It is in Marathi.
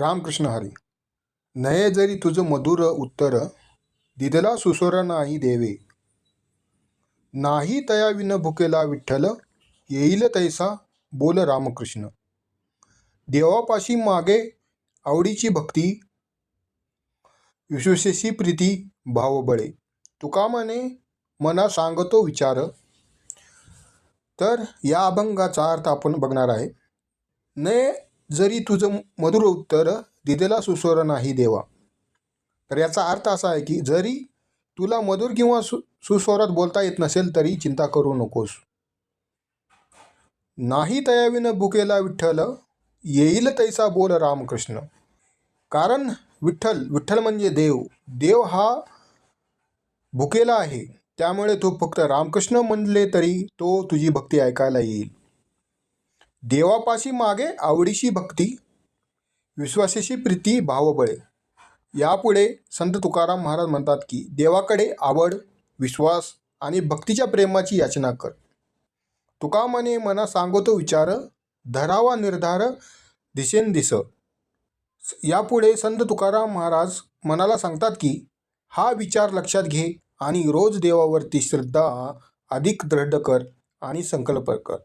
रामकृष्ण हरी नये जरी तुझं मधुर उत्तर दिदला सुस्वर नाही देवे. नाही तया विन भुकेला विठ्ठल येईल तैसा बोल रामकृष्ण. देवापाशी मागे आवडीची भक्ती विश्वशेषी प्रीती भावबळे तुका म्हणे मना सांगतो विचार. तर या अभंगाचा अर्थ आपण बघणार आहे. नये जरी तुझं मधुर उत्तर दिदेला सुस्वर नाही देवा. तर याचा अर्थ असा आहे की जरी तुला मधुर किंवा सु सुस्वरात बोलता येत नसेल तरी चिंता करू नकोस. नाही तयावीनं बुकेला विठ्ठल येईल तैसा बोल रामकृष्ण. कारण विठ्ठल विठ्ठल म्हणजे देव. देव हा भुकेला आहे. त्यामुळे तो फक्त रामकृष्ण म्हणले तरी तो तुझी भक्ती ऐकायला येईल. देवापाशी मागे आवडीशी भक्ती विश्वासाशी प्रीती भावबळे. यापुढे संत तुकाराम महाराज म्हणतात की देवाकडे आवड विश्वास आणि भक्तीच्या प्रेमाची याचना कर. तुका म्हणे मना सांगतो विचार धरावा निर्धार दिसेन दिस यापुढे संत तुकाराम महाराज मनाला सांगतात की हा विचार लक्षात घे आणि रोज देवावरती श्रद्धा अधिक दृढ कर आणि संकल्प कर.